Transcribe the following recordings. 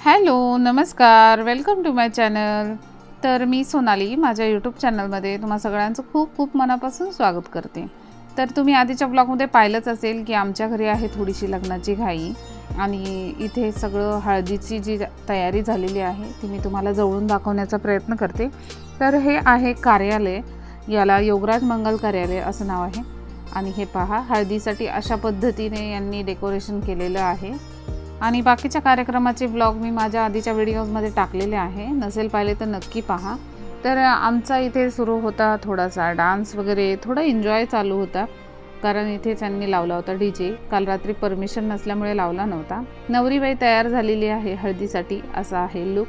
Hello नमस्कार. Welcome to my channel तर मी सोनाली माझ्या यूट्यूब चॅनलमध्ये तुम्हा सगळ्यांचं खूप खूप मनापासून स्वागत करते. तर तुम्ही आधीच्या ब्लॉगमध्ये पाहिलंच असेल की आमच्या घरी आहे थोडीशी लग्नाची घाई आणि इथे सगळं हळदीची जी तयारी झालेली आहे ती मी तुम्हाला जवळून दाखवण्याचा प्रयत्न करते. तर हे आहे कार्यालय याला योगराज मंगल कार्यालय असं नाव आहे. आणि हे पहा हळदीसाठी अशा पद्धतीने यांनी डेकोरेशन केलेलं आहे. आणि बाकीच्या कार्यक्रमाचे ब्लॉग मी माझ्या आधीच्या व्हिडिओजमध्ये टाकलेले आहे. नसेल पाहिले तर नक्की पहा. तर आमचा इथे सुरू होता थोडासा डान्स वगैरे. थोडा एन्जॉय चालू होता. कारण इथे त्यांनी लावला होता डी जे काल रात्री परमिशन नसल्यामुळे लावला नव्हता. नवरीबाई तयार झालेली आहे हळदीसाठी असा आहे लुक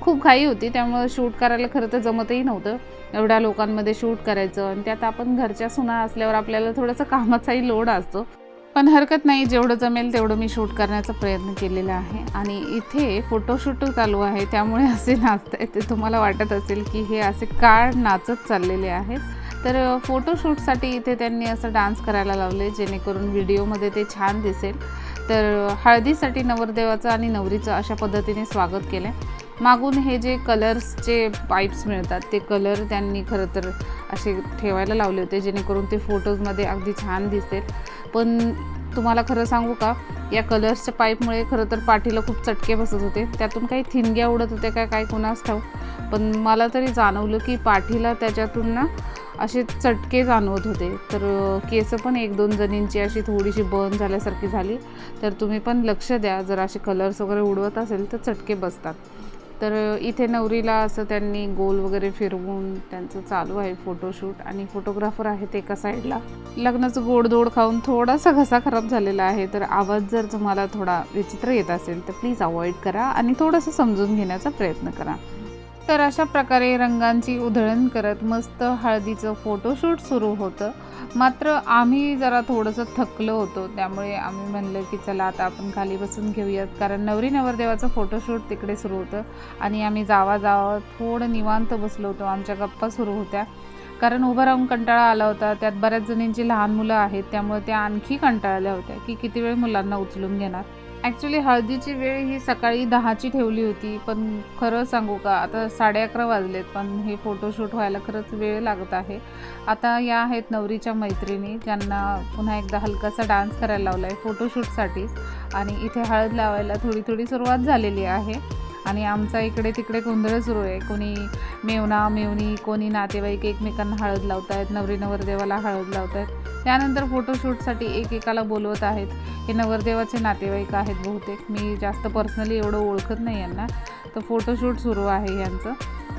खूप घाई होती. त्यामुळं शूट करायला खरं तर जमतही नव्हतं. एवढ्या लोकांमध्ये शूट करायचं आणि त्यात आपण घरच्या सुना असल्यावर आपल्याला थोडंसं कामाचाही लोड असतो. पण हरकत नाही जेवढं जमेल तेवढं मी शूट करण्याचा प्रयत्न केलेला आहे. आणि इथे फोटोशूट चालू आहे त्यामुळे असे नाचत आहे ते तुम्हाला वाटत असेल की हे असे काळ नाचत चाललेले आहेत. तर फोटोशूटसाठी इथे त्यांनी असं डान्स करायला लावले जेणेकरून व्हिडिओमध्ये ते छान दिसेल. तर हळदीसाठी नवरदेवाचं आणि नवरीचं अशा पद्धतीने स्वागत केलं मागून हे जे कलर्सचे पाईप्स मिळतात ते कलर त्यांनी खरं तर असे ठेवायला लावले होते जेणेकरून ते फोटोजमध्ये अगदी छान दिसेल. पण तुम्हाला खरं सांगू का या कलर्सच्या पाईपमुळे खरं तर पाठीला खूप चटके बसत होते. त्यातून काही थिनग्या उडत होत्या काय काय कोणास ठाऊ पण मला तरी जाणवलं की पाठीला त्याच्यातून ना असे चटके जाणवत होते. तर केस पण एक दोन जणींची अशी थोडीशी बर्न झाल्यासारखी झाली. तर तुम्ही पण लक्ष द्या जर असे कलर्स वगैरे उडवत असेल तर चटके बसतात. तर इथे नवरीला असं त्यांनी गोल वगैरे फिरवून त्यांचं चालू आहे फोटोशूट. आणि फोटोग्राफर आहेत एका साईडला. लग्नाचं गोडधोड खाऊन थोडासा घसा खराब झालेला आहे. तर आवाज जर तुम्हाला थोडा विचित्र येत असेल तर प्लीज अवॉइड करा आणि थोडंसं समजून घेण्याचा प्रयत्न करा. तर अशा प्रकारे रंगांची उधळण करत मस्त हळदीचं फोटोशूट सुरू होतं. मात्र आम्ही जरा थोडंसं थकलो होतो त्यामुळे आम्ही म्हणलं की चला आता आपण खाली बसून घेऊयात. कारण नवरी नवरदेवाचं फोटोशूट तिकडे सुरू होतं आणि आम्ही जावा जावा थोडं निवांत बसलो होतो. आमच्या गप्पा सुरू होत्या. कारण उभं राहून कंटाळा आला होता. त्यात बऱ्याच जणींची लहान मुलं आहेत त्यामुळे त्या आणखी कंटाळल्या होत्या की किती वेळ मुलांना उचलून घेणार. ॲक्च्युली हळदीची वेळ ही सकाळी दहाची ठेवली होती. पण खरं सांगू का आता साडे अकरा वाजलेत पण हे फोटोशूट व्हायला खरंच वेळ लागत आहे. आता या आहेत नवरीच्या मैत्रिणी ज्यांना पुन्हा एकदा हलकासा डान्स करायला लावला आहे फोटोशूटसाठी आणि इथे हळद लावायला थोडी थोडी सुरुवात झालेली आहे. आणि आमचा इकडे तिकडे गोंधळ सुरू आहे. कोणी मेवना मेवणी कोणी नातेवाईक एकमेकांना हळद लावत आहेत नवरी नवरदेवाला हळद लावत आहेत त्यानंतर फोटोशूटसाठी एकेकाला बोलवत आहेत. हे नवरदेवाचे नातेवाईक आहेत बहुतेक. मी जास्त पर्सनली एवढं ओळखत नाही यांना. तर फोटोशूट सुरू आहे यांचं.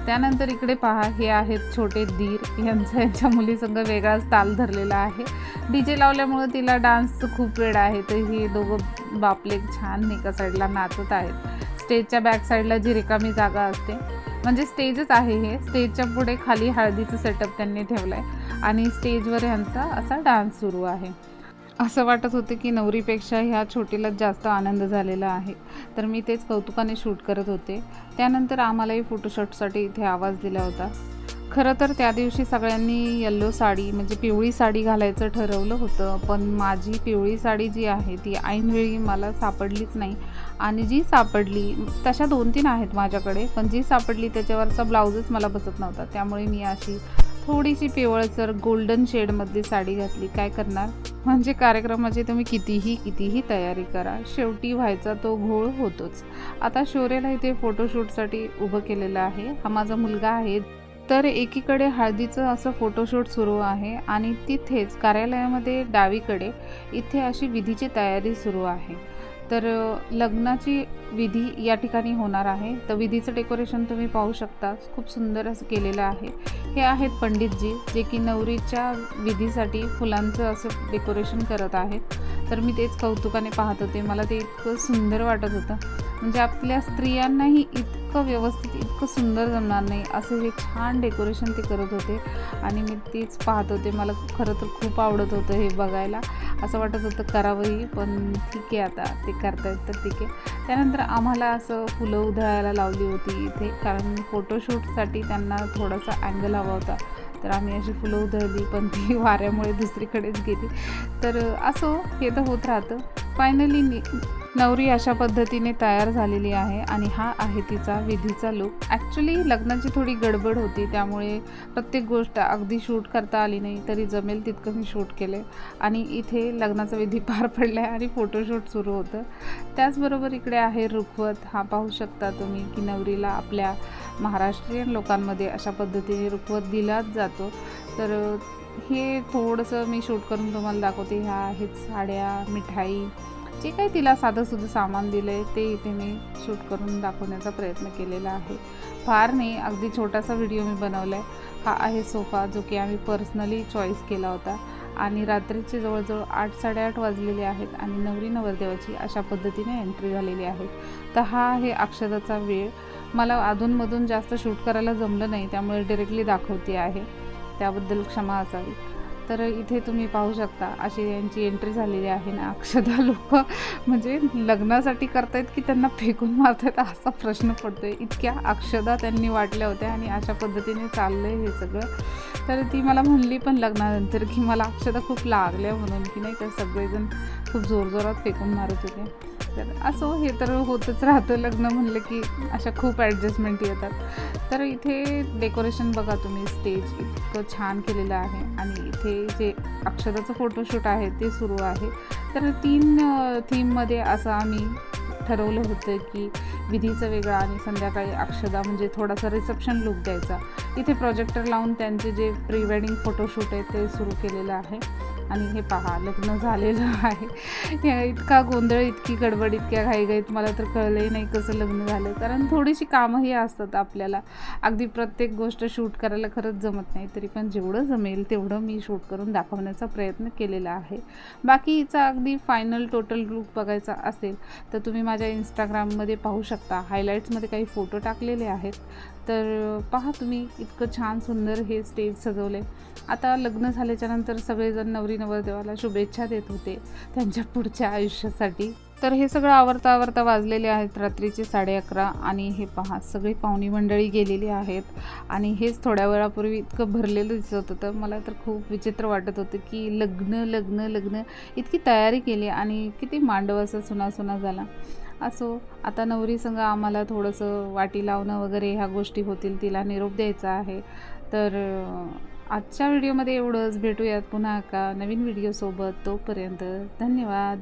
त्यानंतर इकडे पहा हे आहेत छोटे धीर. यांचा यांच्या मुलीसंग वेगळाच ताल धरलेला आहे. डी जे लावल्यामुळं तिला डान्सचं खूप वेळ आहे. तर हे दोघं बापले छान एका साईडला नाचत आहेत. स्टेजच्या बॅक साईडला जी रिकामी जागा असते. म्हणजे स्टेजच आहे हे. स्टेजच्या पुढे खाली हळदीचं सेटअप त्यांनी ठेवलं आहे आणि स्टेजवर ह्यांचा असा डान्स सुरू आहे. असं वाटत होतं की नवरीपेक्षा ह्या छोटीलाच जास्त आनंद झालेला आहे. तर मी तेच कौतुकाने शूट करत होते. त्यानंतर आम्हालाही फोटोशूटसाठी इथे आवाज दिला होता. खरं तर त्या दिवशी सगळ्यांनी यल्लो साडी म्हणजे पिवळी साडी घालायचं ठरवलं होतं. पण माझी पिवळी साडी जी आहे ती ऐनवेळी मला सापडलीच नाही. आणि जी सापडली तशा दोन तीन आहेत माझ्याकडे. पण जी सापडली त्याच्यावरचा ब्लाऊजच मला बसत नव्हता. त्यामुळे मी अशी थोडीशी पिवळसर गोल्डन शेडमधली साडी घातली काय करणार? म्हणजे कार्यक्रमाची तुम्ही कितीही कितीही तयारी करा. शेवटी व्हायचा तो घोळ होतोच. आता शोरेला इथे फोटोशूटसाठी उभं केलेलं आहे. हा माझा मुलगा आहे. तर एकीकडे हळदीचं असं फोटोशूट सुरू आहे आणि तिथेच कार्यालयामध्ये डावीकडे इथे अशी विधीची तयारी सुरू आहे. तर लग्नाची विधी या ठिकाणी होणार आहे. तर विधीचं डेकोरेशन तुम्ही पाहू शकता. खूप सुंदर असं केलेलं आहे. हे आहेत पंडितजी जे की नवरीच्या विधीसाठी फुलांचं असं डेकोरेशन करत आहेत. तर मी तेच कौतुकाने पाहत होते. मला ते इतकं सुंदर वाटत होतं. म्हणजे आपल्या स्त्रियांनाही इतकं व्यवस्थित इतकं सुंदर जमणार नाही. असं हे छान डेकोरेशन ते करत होते. आणि मी तेच पाहत होते. मला खरं तर खूप आवडत होतं हे बघायला. असं वाटत होतं करावंही पण ठीक आहे आता ते करतायत तर ठीक आहे. त्यानंतर आम्हाला असं फुलं उधळायला लावली होती इथे कारण फोटोशूटसाठी त्यांना थोडासा अँगल हवा होता. तर आम्ही अशी फुलं उधळली पण ती वाऱ्यामुळे दुसरीकडेच गेली. तर असो हे तर होत राहतं. फायनली मी नवरी अशा पद्धतीने तयार झालेली आहे आणि हा आहे तिचा विधीचा लुक ॲक्च्युली लग्नाची थोडी गडबड होती त्यामुळे प्रत्येक गोष्ट अगदी शूट करता आली नाही तरी जमेल तितकं मी शूट केले आणि इथे लग्नाचा विधी पार पडला आहे आणि फोटोशूट सुरू होतं. त्याचबरोबर इकडे आहे रुखवत. हा पाहू शकता तुम्ही की नवरीला आपल्या महाराष्ट्रीयन लोकांमध्ये अशा पद्धतीने रुखवत दिलाच जातो. तर हे थोडंसं मी शूट करून तुम्हाला दाखवते. ह्या आहेत साड्या मिठाई जे काही तिला साधंसुधं सामान दिलं आहे ते इथे मी शूट करून दाखवण्याचा प्रयत्न केलेला आहे. फार नाही अगदी छोटासा व्हिडिओ मी बनवला आहे हा आहे सोफा जो की आम्ही पर्सनली चॉईस केला होता. आणि रात्रीचे जवळजवळ आठ साडेआठ वाजलेले आहेत आणि नवरी नवरदेवाची अशा पद्धतीने एंट्री झालेली आहे. तर हा आहे अक्षताचा वेळ. मला अधूनमधून जास्त शूट करायला जमलं नाही त्यामुळे डिरेक्टली दाखवते आहे. त्याबद्दल क्षमा असावी. तर इथे तुम्ही पाहू शकता अशी यांची एंट्री झालेली आहे ना अक्षदा लोक. म्हणजे लग्नासाठी करतायत की त्यांना फेकून मारतायत असा प्रश्न पडतोय. इतक्या अक्षदा त्यांनी वाटल्या होत्या आणि अशा पद्धतीने चाललं आहे हे सगळं. तर ती मला म्हणली पण लग्नानंतर की मला अक्षदा खूप लागल्या म्हणून की नाही का सगळेजण खूप जोरजोरात फेकून मारत होते. तर असो हे तर होतच राहतं. लग्न म्हणलं की अशा खूप ॲडजस्टमेंट येतात. तर इथे डेकोरेशन बघा तुम्ही स्टेज इतकं छान केलेलं आहे. आणि इथे जे अक्षताचं फोटोशूट आहे ते सुरू आहे. तर तीन थीममध्ये असं आम्ही ठरवलं होतं की विधीचं वेगळं आणि संध्याकाळी अक्षदा म्हणजे थोडासा रिसेप्शन लुक द्यायचा. इथे प्रोजेक्टर लावून त्यांचे जे प्री वेडिंग फोटोशूट आहे ते सुरू केलेलं आहे. आणि हे पहा लग्न झालेलं आहे. इतका गोंधळ इतकी गडबड इतक्या घाईघाईत मला तर कळलंही नाही कसं लग्न झालं. कारण थोडीशी कामंही असतात आपल्याला. अगदी प्रत्येक गोष्ट शूट करायला खरंच जमत नाही तरी पण जेवढं जमेल तेवढं मी शूट करून दाखवण्याचा प्रयत्न केलेला आहे. बाकी हिचा अगदी फायनल टोटल लुक बघायचा असेल तर तुम्ही माझ्या इंस्टाग्राममध्ये पाहू शकता. हायलाईट्समध्ये काही फोटो टाकलेले आहेत. तर पहा तुम्ही इतकं छान सुंदर हे स्टेज सजवले आता लग्न झाल्याच्यानंतर सगळेजण नवरी नवरदेवाला शुभेच्छा देत होते त्यांच्या पुढच्या आयुष्यासाठी. तर हे सगळं आवरता आवरता वाजलेले आहेत रात्रीचे साडे अकरा आणि हे पहा सगळी पाहुणी मंडळी गेलेली आहेत आणि हेच थोड्या वेळापूर्वी इतकं भरलेलं दिसत होतं. मला तर खूप विचित्र वाटत होतं की लग्न लग्न लग्न इतकी तयारी केली आणि किती मांडव असं सुना सुना झाला. असो आता नवरी संघ आम्हाला थोडंसं वाटी लावणं वगैरे ह्या गोष्टी होतील तिला निरोप द्यायचा आहे. तर आजच्या व्हिडिओमध्ये एवढंच. भेटूयात पुन्हा का नवीन व्हिडिओसोबत. तोपर्यंत धन्यवाद.